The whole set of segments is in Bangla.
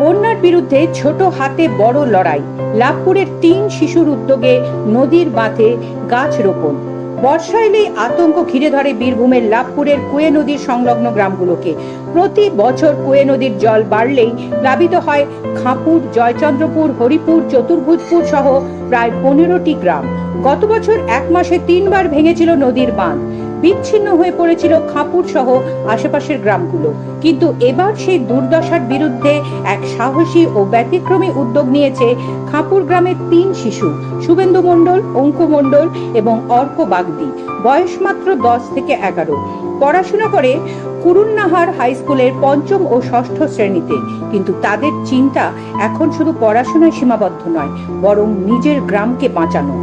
বন্যার বিরুদ্ধে ছোট হাতে বড় লড়াই। লাভপুরের তিন শিশুর উদ্যোগে নদীর বাঁধে গাছ রোপণ। বর্ষা এলেই আতঙ্ক ঘিরে ধরে বীরভূমের লাভপুরের কুয়ে নদীর সংলগ্ন গ্রামগুলোকে। প্রতি বছর কুয়ে নদীর জল বাড়লেই প্লাবিত হয় খাঁপুর, জয়চন্দ্রপুর, হরিপুর, চতুর্ভুজপুর সহ প্রায় পনেরোটি গ্রাম। গত বছর এক মাসে তিনবার ভেঙেছিল নদীর বাঁধ। বিচ্ছিন্ন হয়ে পড়েছিল খাপুর সহ আশেপাশের গ্রামগুলো। কিন্তু এবার সেই দুর্দশার বিরুদ্ধে এক সাহসী ও ব্যতিক্রমী উদ্যোগ নিয়েছে খাপুর গ্রামের তিন শিশু, শুভেন্দু মণ্ডল, অঙ্কু মণ্ডল এবং অর্ক বাগদি। বয়স মাত্র দশ থেকে এগারো। পড়াশোনা করে কুরুন্নাহার হাই স্কুলের পঞ্চম ও ষষ্ঠ শ্রেণীতে। কিন্তু তাদের চিন্তা এখন শুধু পড়াশোনায় সীমাবদ্ধ নয়, বরং নিজের গ্রামকে বাঁচানো।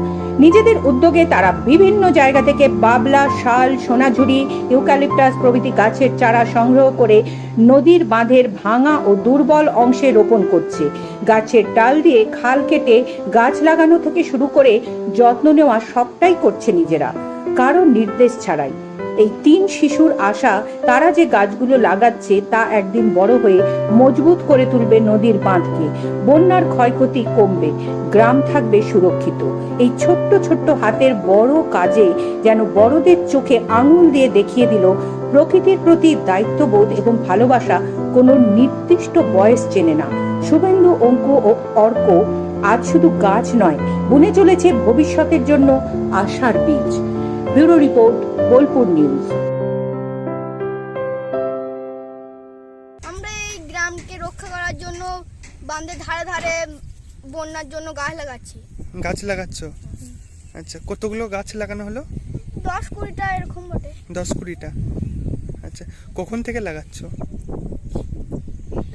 নিজেদের উদ্যোগে তারা বিভিন্ন জায়গা থেকে বাবলা, শাল, সোনাঝুরি, ইউক্যালিপটাস প্রভৃতি গাছের চারা সংগ্রহ করে নদীর বাঁধের ভাঙা ও দুর্বল অংশে রোপণ করছে। গাছের ডাল দিয়ে খাল কেটে গাছ লাগানো থেকে শুরু করে যত্ন নেওয়া সবটাই করছে নিজেরা। কারও নির্দেশ ছাড়াই। এই তিন শিশুর আশা, তারা যে গাছগুলো লাগাচ্ছে তা একদিন বড় হয়ে মজবুত করে তুলবে নদীর বাঁধকে। বন্যার ক্ষয়ক্ষতি কমবে, গ্রাম থাকবে সুরক্ষিত। এই ছোট্ট ছোট্ট হাতের বড় কাজে যেন বড়দের চোখে আঙুল দিয়ে দেখিয়ে দিল প্রকৃতির প্রতি দায়িত্ববোধ এবং ভালোবাসা কোনো নির্দিষ্ট বয়স চেনে না। শুভেন্দু অঙ্ক ও অর্ক আজ শুধু গাছ নয়, বুনে চলেছে ভবিষ্যতের জন্য আশার বীজ। ব্যুরো রিপোর্ট বোলপুর নিউজ আমরা এই গ্রামকে রক্ষা করার জন্য বাঁধের ধারে ধারে বন্যার জন্য গাছ লাগাচ্ছি। গাছ লাগাচ্ছ? আচ্ছা কতগুলো গাছ লাগানো হলো? দশ কুড়িটা এরকম বটে। দশ কুড়িটা। আচ্ছা কখন থেকে লাগাচ্ছ?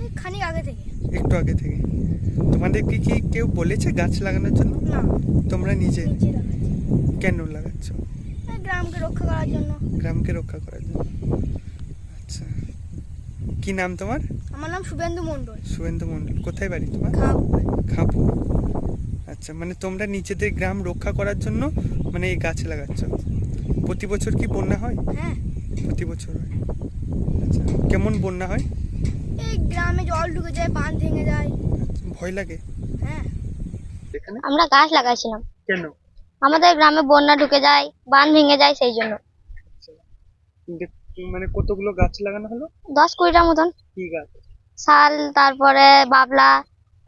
এই খানিক আগে থেকে। একটু আগে থেকে। তোমাদের কি কি কেউ বলেছে গাছ লাগানোর জন্য? না। তোমরা নিজে কেন লাগাচ্ছ? গ্রামকে রক্ষা করার জন্য। গ্রামকে রক্ষা করার জন্য। আচ্ছা। কি নাম তোমার? আমার নাম শুভেন্দু মণ্ডল। শুভেন্দু মণ্ডল। কোথায় বাড়ি তোমার? খাপু আচ্ছা মানে তোমরা নিজেদের গ্রাম রক্ষা করার জন্য মানে এই গাছ লাগাচ্ছ। প্রতি বছর কি বন্যা হয়? হ্যাঁ। প্রতি বছর হয়। আচ্ছা কেমন বন্যা হয়? এই গ্রামে জল ঢুকে যায় বাঁধ ভেঙে যায়। ভয় লাগে? হ্যাঁ। আমরা গাছ লাগাইছিলাম। কেন? আমাদের গ্রামে বন্যা ঢুকে যায় বাঁধ ভেঙে যায় সেই জন্য। মানে কতগুলো গাছ লাগানো হলো? দশ কুড়িটার মতন। কি গাছ? শাল তারপরে বাবলা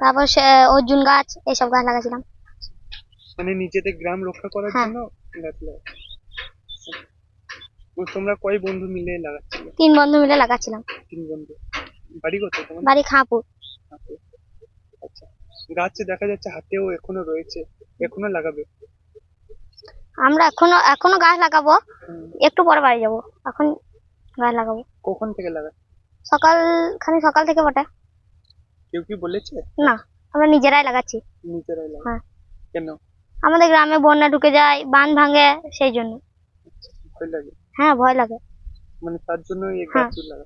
তারপর সে অর্জুন গাছ এইসব গাছ লাগাইছিলাম মানে নিজেদের গ্রাম রক্ষা করার হ্যাঁ। জন্য গাছ লাগাচ্ছ তোমরা কয় বন্ধু মিলে লাগাচ্ছিলে? তিন বন্ধু মিলে লাগাচ্ছিলাম। তিন বন্ধু। বাড়ি কত তোমার বাড়ি খাঁপুর। আচ্ছা। গাছ দেখা যাচ্ছে হাতেও এখনও রয়েছে। এখনও লাগাবে? আমরা এখনও এখনও গাছ লাগাবো। একটু পরে বাড়ি যাব। এখন গাছ লাগাবো। কখন থেকে লাগা সকাল খানি সকাল থেকে বটে। কেউ কি বলেছে? না আমরা নিজেরাই লাগাচ্ছি। নিজেরাই লাগা হ্যাঁ। কেন? আমাদের গ্রামে বন্যা ঢুকে যায় বাঁধ ভাঙে সেই জন্য। ভয় লাগে? হ্যাঁ ভয় লাগে। মানে তার জন্য এই হ্যাঁ। গাছ লাগা